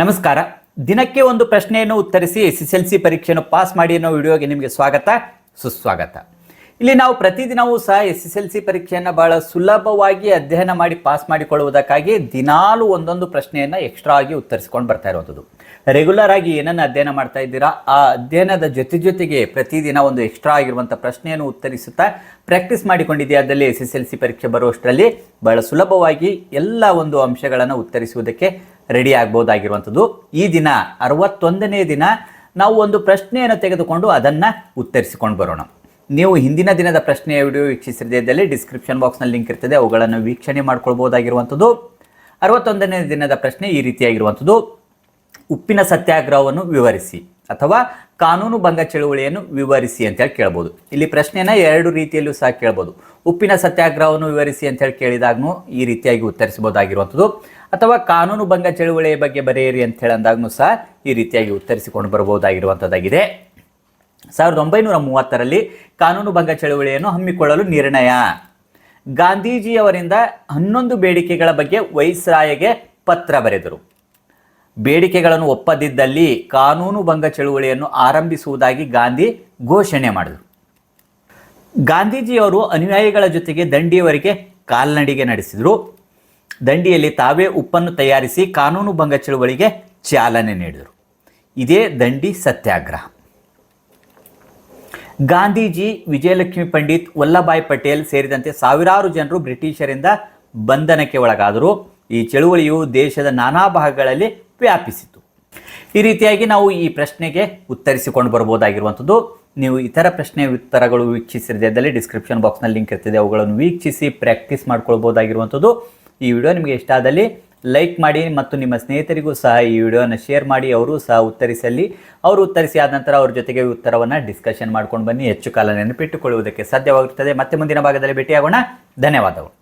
ನಮಸ್ಕಾರ. ದಿನಕ್ಕೆ ಒಂದು ಪ್ರಶ್ನೆಯನ್ನು ಉತ್ತರಿಸಿ ಎಸ್ ಎಸ್ ಎಲ್ ಸಿ ಪರೀಕ್ಷೆಯನ್ನು ಪಾಸ್ ಮಾಡಿ ಅನ್ನೋ ವಿಡಿಯೋಗೆ ನಿಮಗೆ ಸ್ವಾಗತ, ಸುಸ್ವಾಗತ. ಇಲ್ಲಿ ನಾವು ಪ್ರತಿದಿನವೂ ಸಹ ಎಸ್ ಎಸ್ ಎಲ್ ಸಿ ಪರೀಕ್ಷೆಯನ್ನು ಬಹಳ ಸುಲಭವಾಗಿ ಅಧ್ಯಯನ ಮಾಡಿ ಪಾಸ್ ಮಾಡಿಕೊಳ್ಳುವುದಕ್ಕಾಗಿ ದಿನಾಲು ಒಂದೊಂದು ಪ್ರಶ್ನೆಯನ್ನು ಎಕ್ಸ್ಟ್ರಾ ಆಗಿ ಉತ್ತರಿಸಿಕೊಂಡು ಬರ್ತಾ ಇರುವಂಥದ್ದು. ರೆಗ್ಯುಲರ್ ಆಗಿ ಏನನ್ನು ಅಧ್ಯಯನ ಮಾಡ್ತಾ ಇದ್ದೀರಾ? ಆ ಅಧ್ಯಯನದ ಜೊತೆ ಜೊತೆಗೆ ಪ್ರತಿದಿನ ಒಂದು ಎಕ್ಸ್ಟ್ರಾ ಆಗಿರುವಂಥ ಪ್ರಶ್ನೆಯನ್ನು ಉತ್ತರಿಸುತ್ತಾ ಪ್ರಾಕ್ಟೀಸ್ ಮಾಡಿಕೊಂಡಿದೆಯಾದಲ್ಲಿ ಎಸ್ ಎಸ್ ಎಲ್ ಸಿ ಪರೀಕ್ಷೆ ಬರುವಷ್ಟರಲ್ಲಿ ಬಹಳ ಸುಲಭವಾಗಿ ಎಲ್ಲ ಒಂದು ಅಂಶಗಳನ್ನು ಉತ್ತರಿಸುವುದಕ್ಕೆ ರೆಡಿ ಆಗ್ಬೋದಾಗಿರುವಂಥದ್ದು. ಈ ದಿನ ಅರವತ್ತೊಂದನೇ ದಿನ ನಾವು ಒಂದು ಪ್ರಶ್ನೆಯನ್ನು ತೆಗೆದುಕೊಂಡು ಅದನ್ನು ಉತ್ತರಿಸಿಕೊಂಡು ಬರೋಣ. ನೀವು ಹಿಂದಿನ ದಿನದ ಪ್ರಶ್ನೆಯ ವಿಡಿಯೋ ವೀಕ್ಷಿಸಿದಲ್ಲಿ ಡಿಸ್ಕ್ರಿಪ್ಷನ್ ಬಾಕ್ಸ್ನಲ್ಲಿ ಲಿಂಕ್ ಇರ್ತದೆ, ಅವುಗಳನ್ನು ವೀಕ್ಷಣೆ ಮಾಡ್ಕೊಳ್ಬೋದಾಗಿರುವಂಥದ್ದು. ಅರವತ್ತೊಂದನೇ ದಿನದ ಪ್ರಶ್ನೆ ಈ ರೀತಿಯಾಗಿರುವಂಥದ್ದು. ಉಪ್ಪಿನ ಸತ್ಯಾಗ್ರಹವನ್ನು ವಿವರಿಸಿ. ಅಥವಾ ಕಾನೂನು ಭಂಗ ಚಳುವಳಿಯನ್ನು ವಿವರಿಸಿ ಅಂತ ಹೇಳಿ ಕೇಳ್ಬೋದು. ಇಲ್ಲಿ ಪ್ರಶ್ನೆನ ಎರಡು ರೀತಿಯಲ್ಲೂ ಸಹ ಕೇಳ್ಬೋದು. ಉಪ್ಪಿನ ಸತ್ಯಾಗ್ರಹವನ್ನು ವಿವರಿಸಿ ಅಂತ ಹೇಳಿ ಕೇಳಿದಾಗೂ ಈ ರೀತಿಯಾಗಿ ಉತ್ತರಿಸಬಹುದಾಗಿರುವಂಥದ್ದು. ಅಥವಾ ಕಾನೂನು ಭಂಗ ಚಳುವಳಿಯ ಬಗ್ಗೆ ಬರೆಯಿರಿ ಅಂತ ಹೇಳಿ ಸಹ ಈ ರೀತಿಯಾಗಿ ಉತ್ತರಿಸಿಕೊಂಡು ಬರಬಹುದಾಗಿರುವಂಥದ್ದಾಗಿದೆ. ಸಾವಿರದ ಒಂಬೈನೂರ ಮೂವತ್ತರಲ್ಲಿ ಕಾನೂನು ಭಂಗ ಚಳುವಳಿಯನ್ನು ಹಮ್ಮಿಕೊಳ್ಳಲು ನಿರ್ಣಯ. ಗಾಂಧೀಜಿಯವರಿಂದ ಹನ್ನೊಂದು ಬೇಡಿಕೆಗಳ ಬಗ್ಗೆ ವೈಸ್ರಾಯಗೆ ಪತ್ರ ಬರೆದರು. ಬೇಡಿಕೆಗಳನ್ನು ಒಪ್ಪದಿದ್ದಲ್ಲಿ ಕಾನೂನು ಭಂಗ ಚಳುವಳಿಯನ್ನು ಆರಂಭಿಸುವುದಾಗಿ ಗಾಂಧಿ ಘೋಷಣೆ ಮಾಡಿದರು. ಗಾಂಧೀಜಿಯವರು ಅನುಯಾಯಿಗಳ ಜೊತೆಗೆ ದಂಡಿಯವರಿಗೆ ಕಾಲ್ನಡಿಗೆ ನಡೆಸಿದರು. ದಂಡಿಯಲ್ಲಿ ತಾವೇ ಉಪ್ಪನ್ನು ತಯಾರಿಸಿ ಕಾನೂನು ಭಂಗ ಚಳುವಳಿಗೆ ಚಾಲನೆ ನೀಡಿದರು. ಇದೇ ದಂಡಿ ಸತ್ಯಾಗ್ರಹ. ಗಾಂಧೀಜಿ, ವಿಜಯಲಕ್ಷ್ಮಿ ಪಂಡಿತ್ ವಲ್ಲಭಾಯ್ ಪಟೇಲ್ ಸೇರಿದಂತೆ ಸಾವಿರಾರು ಜನರು ಬ್ರಿಟಿಷರಿಂದ ಬಂಧನಕ್ಕೆ ಒಳಗಾದರು. ಈ ಚಳುವಳಿಯು ದೇಶದ ನಾನಾ ಭಾಗಗಳಲ್ಲಿ ವ್ಯಾಪಿಸಿತು. ಈ ರೀತಿಯಾಗಿ ನಾವು ಈ ಪ್ರಶ್ನೆಗೆ ಉತ್ತರಿಸಿಕೊಂಡು ಬರ್ಬೋದಾಗಿರುವಂಥದ್ದು. ನೀವು ಇತರ ಪ್ರಶ್ನೆ ಉತ್ತರಗಳು ವೀಕ್ಷಿಸಿರದಲ್ಲಿ ಡಿಸ್ಕ್ರಿಪ್ಷನ್ ಬಾಕ್ಸ್ನಲ್ಲಿ ಲಿಂಕ್ ಇರ್ತಿದೆ, ಅವುಗಳನ್ನು ವೀಕ್ಷಿಸಿ ಪ್ರಾಕ್ಟೀಸ್ ಮಾಡ್ಕೊಳ್ಬೋದಾಗಿರುವಂಥದ್ದು. ಈ ವಿಡಿಯೋ ನಿಮಗೆ ಇಷ್ಟ ಆದಲ್ಲಿ ಲೈಕ್ ಮಾಡಿ ಮತ್ತು ನಿಮ್ಮ ಸ್ನೇಹಿತರಿಗೂ ಸಹ ಈ ವಿಡಿಯೋನ ಶೇರ್ ಮಾಡಿ, ಅವರು ಸಹ ಉತ್ತರಿಸಲಿ. ಅವರು ಉತ್ತರಿಸಿ ಆದ ನಂತರ ಅವ್ರ ಜೊತೆಗೆ ಉತ್ತರವನ್ನು ಡಿಸ್ಕಷನ್ ಮಾಡ್ಕೊಂಡು ಬನ್ನಿ. ಹೆಚ್ಚು ಕಾಲ ನೆನಪಿಟ್ಟುಕೊಳ್ಳುವುದಕ್ಕೆ ಸಾಧ್ಯವಾಗುತ್ತದೆ. ಮತ್ತೆ ಮುಂದಿನ ಭಾಗದಲ್ಲಿ ಭೇಟಿಯಾಗೋಣ. ಧನ್ಯವಾದಗಳು.